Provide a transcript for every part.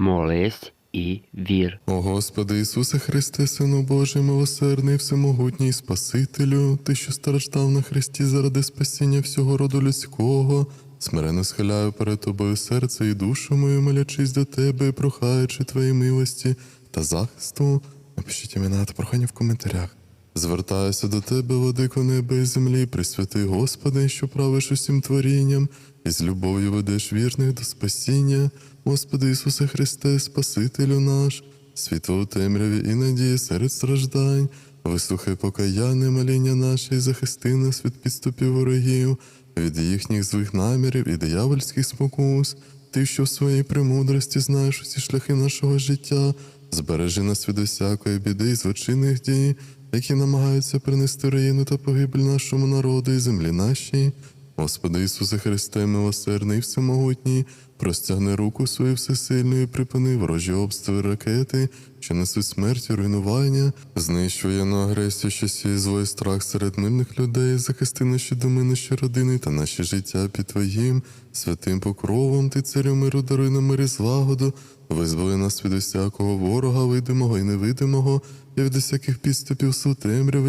молись і вір. О Господи Ісусе Христе, Сину Божий, милосердний, всемогутній Спасителю, Ти, що страждав на Христі заради спасіння всього роду людського, смиренно схиляю перед Тобою серце і душу мою, молячись до Тебе, прохаючи Твої милості та захисту. Напишіть імена та прохання в коментарях. Звертаюся до Тебе, владико неба і землі, присвятий Господи, що правиш усім творінням, і з любов'ю ведеш вірних до спасіння. Господи Ісусе Христе, Спасителю наш, світло темряві і надії серед страждань, вислухай покаянне моління наше захисти нас від підступів ворогів, від їхніх злих намірів і диявольських спокус. Ти, що в своїй премудрості знаєш усі шляхи нашого життя, збережи нас від усякої біди і злочинних дій, які намагаються принести руїну та погибель нашому народу і землі нашій. Господи Ісусе Христе, милосердний всемогутній, простягни руку свою всесильну і припини ворожі обстріли ракети, що несуть смерть і руйнування, знищує на агресію, що сіє зло страх серед мирних людей, захисти наші доми, наші родини та наші життя під Твоїм святим покровом, Ти царю миру, даруй нам мир і злагоду, визволи нас від усякого ворога, видимого і невидимого, і від усяких підступів сил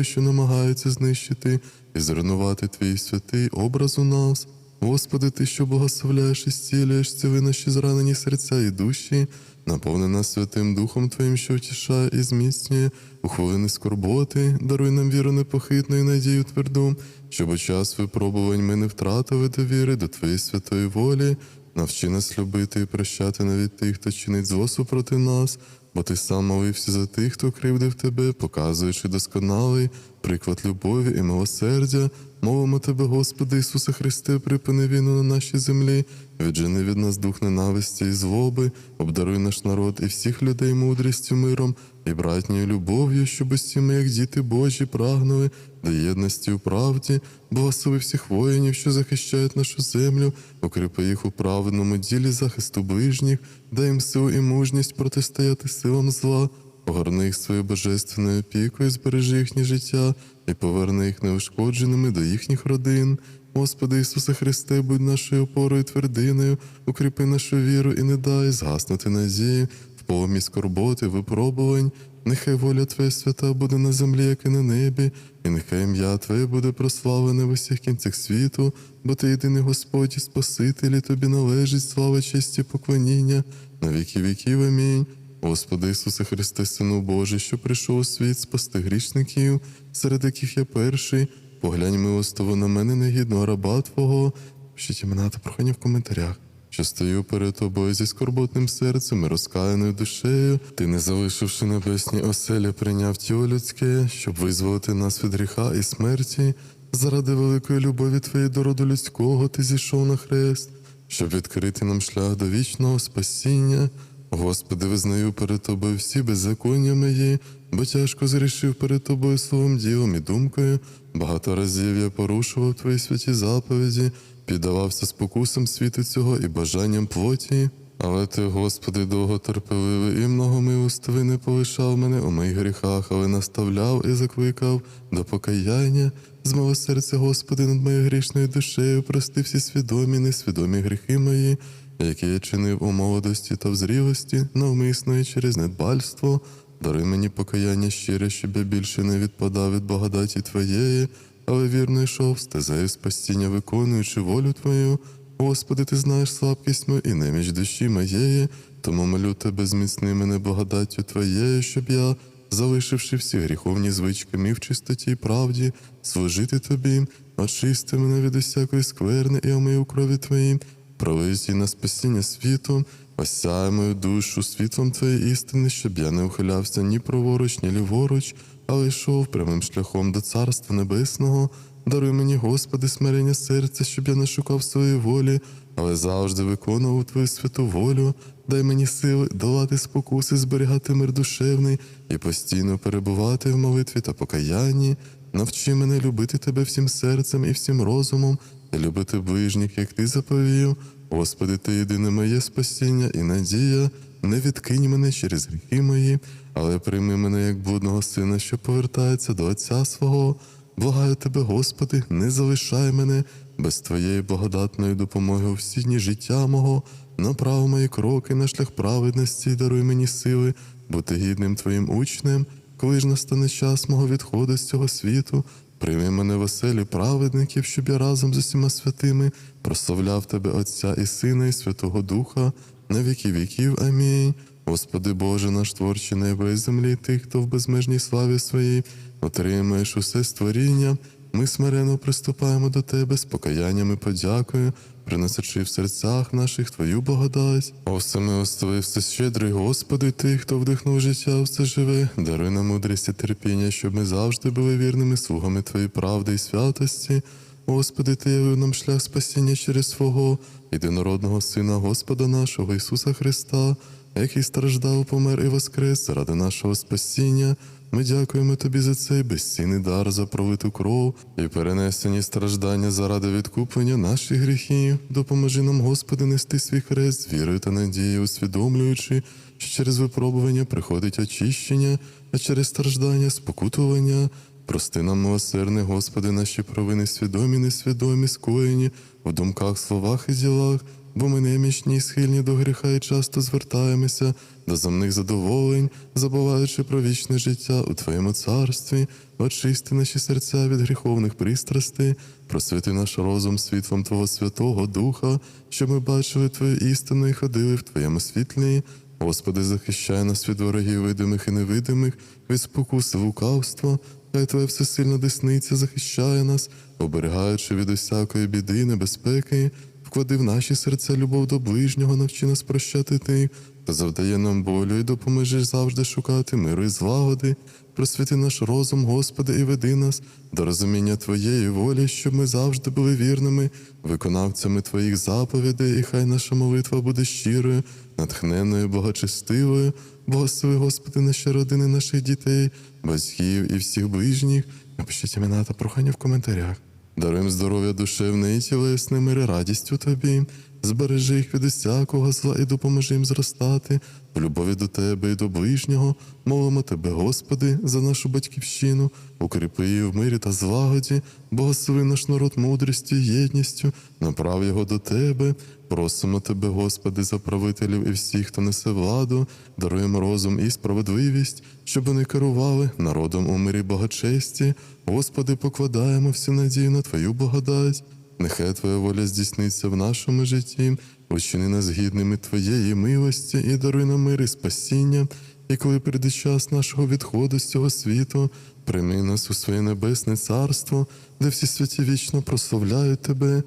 що намагаються знищити і зруйнувати твій святий образ у нас. Господи, Ти, що благословляєш і зцілюєш, ціли наші зранені серця і душі, наповни нас Святим Духом Твоїм, що втішає і зміцнює, у хвилини скорботи, даруй нам віру непохитну і надію тверду, щоб у час випробувань ми не втратили довіри до Твоєї святої волі, навчи нас любити і прощати навіть тих, хто чинить злосу проти нас, бо ти сам молився за тих, хто кривдив тебе, показуючи досконалий приклад любові і милосердя. Мовимо тебе, Господи Ісусе Христе, припини війну на нашій землі, віджени від нас дух ненависті і злоби, обдаруй наш народ і всіх людей мудрістю, миром і братньою любов'ю, щоб усі ми, як діти Божі, прагнули до єдності у правді, благослови всіх воїнів, що захищають нашу землю, укріпи їх у праведному ділі захисту ближніх, дай їм силу і мужність протистояти силам зла. Огорни їх своєю божественною опікою, збережи їхнє життя і поверни їх неушкодженими до їхніх родин. Господи Ісусе Христе, будь нашою опорою і твердиною, укріпи нашу віру і не дай згаснути надії в полумі скорботи, випробувань. Нехай воля Твоя свята буде на землі, як і на небі, і нехай ім'я Твоє буде прославлене в усіх кінцях світу, бо Ти єдиний Господь і Спаситель, і Тобі належить слава, честь і поклоніння на віки віків. Амінь. Господи Ісусе Христе, Сину Божий, що прийшов у світ спасти грішників, серед яких я перший, поглянь милостиво на мене негідного раба Твого. Пишіть імена та прохання в коментарях. Що стою перед тобою зі скорботним серцем і розкаяною душею, ти, не залишивши небесні оселі, прийняв тіло людське, щоб визволити нас від гріха і смерті. Заради великої любові Твоєї до роду людського ти зійшов на хрест, щоб відкрити нам шлях до вічного спасіння. Господи, визнаю перед Тобою всі беззаконня мої, бо тяжко зрішив перед Тобою словом, ділом і думкою. Багато разів я порушував Твої святі заповіді, піддавався спокусам світу цього і бажанням плоті. Але ти, Господи, довготерпеливий і многомилостивий не полишав мене у моїх гріхах, але наставляв і закликав до покаяння. З мого серця, Господи, над моєю грішною душею, прости всі свідомі, несвідомі гріхи мої, які я чинив у молодості та в зрілості, навмисно і через недбальство. Даруй мені покаяння щире, щоб я більше не відпадав від благодаті Твоєї, але вірно йшов стезею спасіння, виконуючи волю Твою. Господи, ти знаєш слабкість мою і неміч душі моєї, тому молю тебе, зміцни мене благодаттю Твоєю, щоб я, залишивши всі гріховні звички мій в чистоті і правді, служити Тобі, очисти мене від усякої скверни і омий у крові Твоїм, провизі на спасіння світу, осяй мою душу світлом Твоєї істини, щоб я не ухилявся ні праворуч, ні ліворуч, але йшов прямим шляхом до Царства Небесного. Даруй мені, Господи, смирення серця, щоб я не шукав своєї волі, але завжди виконував Твою святу волю. Дай мені сили долати спокуси, зберігати мир душевний і постійно перебувати в молитві та покаянні. Навчи мене любити Тебе всім серцем і всім розумом, любити ближніх, як Ти заповів. Господи, Ти єдине моє спасіння і надія. Не відкинь мене через гріхи мої, але прийми мене як блудного сина, що повертається до Отця свого. Благаю тебе, Господи, не залишай мене без Твоєї благодатної допомоги у всі дні життя мого. направ мої кроки на шлях праведності, і даруй мені сили бути гідним Твоїм учнем, коли ж настане час мого відходу з цього світу. Прийми мене веселі праведників, щоб я разом з усіма святими прославляв Тебе Отця і Сина, і Святого Духа на віки віків. Амінь. Господи Боже, наш творчий небо і землі, тих, хто в безмежній славі своїй отримаєш усе створіння. Ми смиренно приступаємо до Тебе з покаянням і подякою, приносячи в серцях наших Твою благодать. О всемилостивий, всещедрий Господи, Ти, хто вдихнув життя, все живе, даруй нам мудрість і терпіння, щоб ми завжди були вірними слугами Твоєї правди і святості. Господи, Ти явив нам шлях спасіння через свого єдинородного Сина Господа нашого Ісуса Христа, який страждав, помер і воскрес заради нашого спасіння. Ми дякуємо Тобі за цей безцінний дар за пролиту кров і перенесені страждання заради відкуплення наших гріхів. Допоможи нам, Господи, нести свій хрест з вірою та надією, усвідомлюючи, що через випробування приходить очищення, а через страждання спокутування. Прости нам, милосердний, Господи, наші провини свідомі, несвідомі, скоєні в думках, словах і ділах, бо ми немічні і схильні до гріха і часто звертаємося до земних задоволень, забуваючи про вічне життя у Твоєму царстві, очисти наші серця від гріховних пристрастей, просвіти наш розум світлом Твого Святого Духа, щоб ми бачили Твою істину і ходили в Твоєму світлі. Господи, захищай нас від ворогів видимих і невидимих, від спокуси лукавства, хай Твоя всесильна десниця захищає нас, оберігаючи від усякої біди і небезпеки, вклади в наші серця любов до ближнього, навчи нас прощати тих, завдає нам болю і допоможеш завжди шукати миру і злагоди. Просвіти наш розум, Господи, і веди нас до розуміння Твоєї волі, щоб ми завжди були вірними, виконавцями Твоїх заповідей, і хай наша молитва буде щирою, натхненною, благочестивою. Благослови, Господи, наші родини, наших дітей, батьків і всіх ближніх. Напишіть імена та прохання в коментарях. Даруємо здоров'я душевне і тілесне, мир і радість у тобі. Збережи їх від усякого зла і допоможи їм зростати в любові до тебе і до ближнього. Молимо тебе, Господи, за нашу батьківщину, укріпи її в мирі та злагоді, благослови наш народ мудрістю і єдністю, направ його до тебе. Просимо тебе, Господи, за правителів і всіх, хто несе владу, даруємо розум і справедливість, щоб вони керували народом у мирі благочесті. Господи, покладаємо всю надію на Твою благодать. Нехай Твоя воля здійсниться в нашому житті, учини нас гідними Твоєї милості і даруй нам мир і спасіння. І коли прийде час нашого відходу з цього світу, прийми нас у своє небесне царство, де всі святі вічно прославляють Тебе.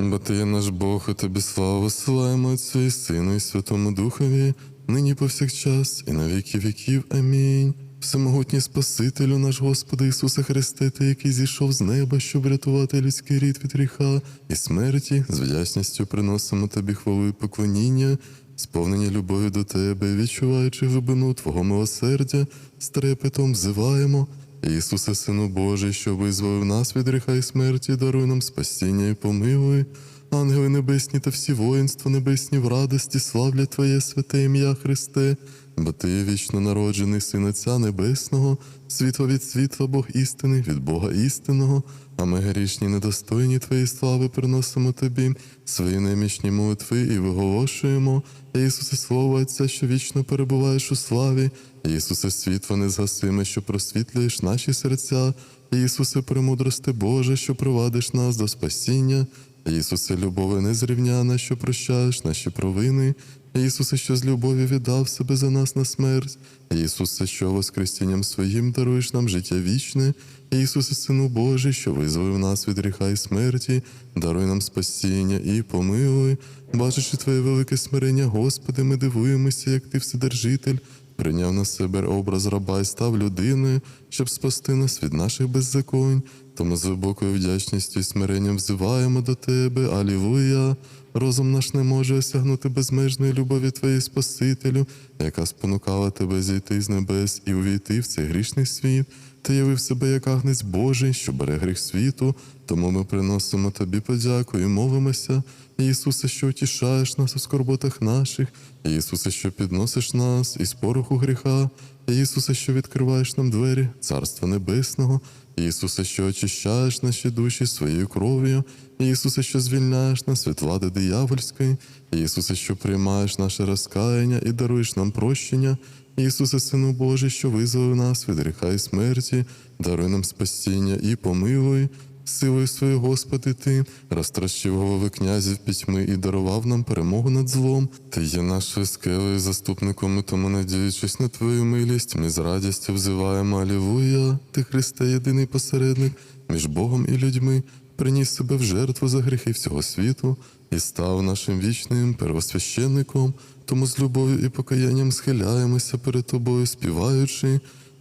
Бо ти є наш Бог, і тобі славу славимо Отцю і Сину, і Святому Духові, нині повсякчас, і на віки віків. Амінь. Всемогутній Спасителю наш Господи Ісусе Христе, Ти, який зійшов з неба, щоб врятувати людський рід від гріха і смерті, з вдячністю приносимо Тобі хвалу і поклоніння, сповнені любові до Тебе, відчуваючи глибину Твого милосердя, з трепетом взиваємо. Ісусе, Сину Божий, що визволив нас від гріха і смерті, даруй нам спасіння і помилуй. Ангели небесні та всі воїнства небесні в радості славлять Твоє святе ім'я Христе, бо Ти вічно народжений Син Отця Небесного, світло від світла, Бог істини, від Бога істинного, а ми грішні, недостойні Твоєї слави приносимо Тобі свої немічні молитви і виголошуємо. Ісусе, Слово Отця, що вічно перебуваєш у славі, Ісусе, світло незгасиме, що просвітлюєш наші серця, Ісусе, премудрости Боже, що провадиш нас до спасіння, Ісусе, любове незрівняна, що прощаєш наші провини, Ісусе, що з любові віддав себе за нас на смерть, Ісусе, що воскресінням своїм даруєш нам життя вічне, Ісусе, Сину Божий, що визволив нас від гріха і смерті, даруй нам спасіння і помилуй. Бачачи Твоє велике смирення, Господи, ми дивуємося, як Ти Вседержитель, прийняв на себе образ раба і став людиною, щоб спасти нас від наших беззаконь. Тому з глибокою вдячністю і смиренням взиваємо до Тебе, Алілуя. Розум наш не може осягнути безмежної любові Твоєї Спасителю, яка спонукала Тебе зійти з небес і увійти в цей грішний світ. Ти явив себе як агнець Божий, що бере гріх світу, тому ми приносимо тобі подяку і мовимося. Ісусе, що утішаєш нас у скорботах наших, Ісусе, що підносиш нас із пороху гріха, Ісусе, що відкриваєш нам двері Царства Небесного, Ісусе, що очищаєш наші душі своєю кров'ю, Ісусе, що звільняєш нас від влади диявольської, Ісусе, що приймаєш наше розкаяння і даруєш нам прощення, Ісусе, Сину Божий, що визволив нас від гріха і смерті, даруй нам спасіння і помилуй. Силою своєю, Господи, Ти розтрощив голови князів пітьми і дарував нам перемогу над злом. Ти є нашою скелею, заступником, і тому, надіючись на Твою милість, ми з радістю взиваємо Алілуя. Ти, Христе, єдиний посередник між Богом і людьми, приніс себе в жертву за гріхи всього світу і став нашим вічним первосвященником. Тому з любов'ю і покаянням схиляємося перед Тобою, співаючи.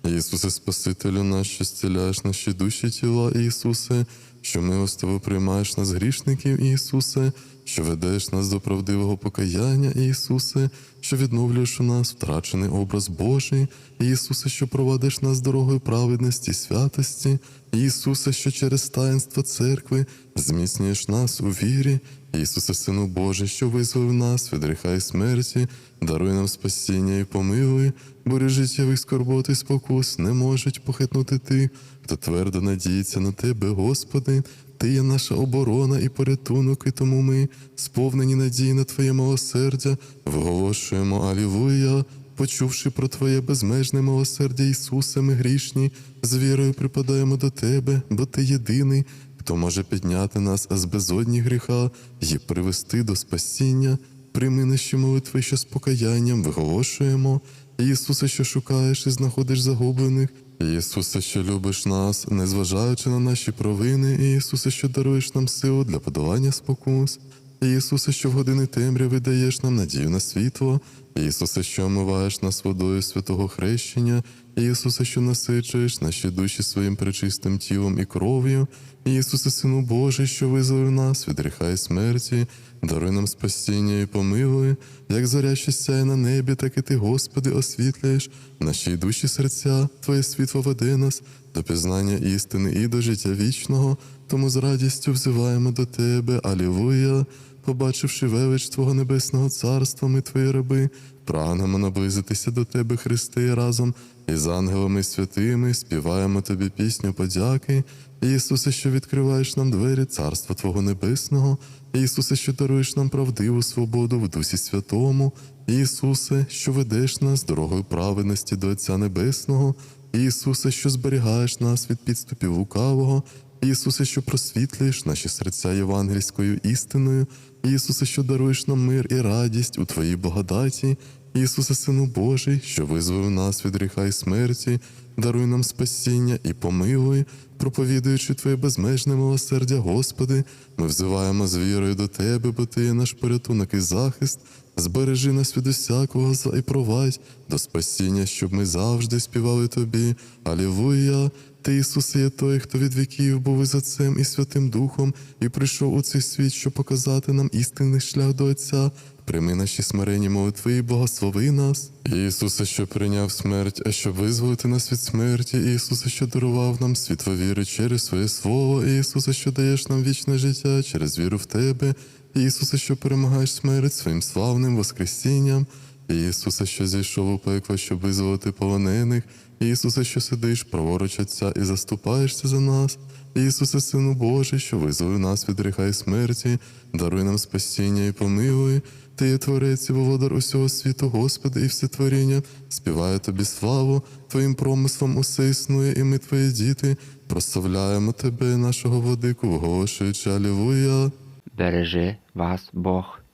Ісусе, Спасителю наш, що зціляєш наші душі тіла, Ісусе, що милостиво приймаєш нас грішників, Ісусе, що ведеш нас до правдивого покаяння, Ісусе, що відновлюєш у нас втрачений образ Божий, Ісусе, що провадиш нас дорогою праведності, і святості, Ісусе, що через таїнство церкви зміцнюєш нас у вірі, Ісусе, Сину Божий, що визволив нас від гріха і смерті, даруй нам спасіння і помилуй, бурі життєвих скорбот і спокус не можуть похитнути тих, хто твердо надіється на Тебе, Господи. Ти є наша оборона і порятунок, і тому ми, сповнені надії на Твоє милосердя, виголошуємо Алілуя, почувши про Твоє безмежне милосердя, Ісусе, ми грішні, з вірою припадаємо до Тебе, бо Ти єдиний, хто може підняти нас з безодні гріха і привести до спасіння. Прийми наші молитви, що з покаянням виголошуємо. Ісусе, що шукаєш і знаходиш загублених. Ісусе, що любиш нас, незважаючи на наші провини, Ісусе, що даруєш нам силу для подолання спокус. Ісусе, що в години темряви даєш нам надію на світло, Ісусе, що омиваєш нас водою святого хрещення, Ісусе, що насичуєш наші душі своїм пречистим тілом і кров'ю, Ісусе, Сину Божий, що визволив нас від гріха і смерті, даруй нам спасіння і помилуй, як заря, що сяє на небі, так і ти, Господи, освітлюєш наші душі серця, Твоє світло веде нас до пізнання істини і до життя вічного, тому з радістю взиваємо до Тебе, Алілуя. Побачивши велич Твого небесного царства, ми Твої раби, прагнемо наблизитися до Тебе, Христе, і разом із ангелами святими співаємо Тобі пісню подяки. Ісусе, що відкриваєш нам двері Царства Твого Небесного, Ісусе, що даруєш нам правдиву свободу в Дусі Святому, Ісусе, що ведеш нас дорогою праведності до Отця Небесного, Ісусе, що зберігаєш нас від підступів лукавого, Ісусе, що просвітлюєш наші серця євангельською істиною, Ісусе, що даруєш нам мир і радість у Твоїй благодаті, Ісусе, Сину Божий, що визволив нас від гріха і смерті, даруй нам спасіння і помилуй, проповідуючи Твоє безмежне милосердя, Господи, ми взиваємо з вірою до Тебе, бо Ти є наш порятунок і захист. Збережи нас від усякого зла і провадь до спасіння, щоб ми завжди співали Тобі. Алілуя! Ти, Ісусе, є той, хто від віків був із Отцем і Святим Духом, і прийшов у цей світ, щоб показати нам істинний шлях до Отця. Прийми наші смиренні молитви і благослови нас. Ісусе, що прийняв смерть, а щоб визволити нас від смерті, Ісусе, що дарував нам світло віри через своє слово, Ісусе, що даєш нам вічне життя через віру в Тебе, Ісусе, що перемагаєш смерть своїм славним Воскресінням. Ісусе, що зійшов у пекло, щоб визволити полонених, Ісусе, що сидиш праворуч Отця і заступаєшся за нас, Ісусе, Сину Божий, що визволив нас від гріха і смерті, даруй нам спасіння і помилуй. Ти є творець і володар усього світу, Господи, і все творіння, співає тобі славу, Твоїм промислом усе існує, і ми, твої діти, прославляємо Тебе, нашого владику, виголошуючи Алілуя. Бережи вас Бог.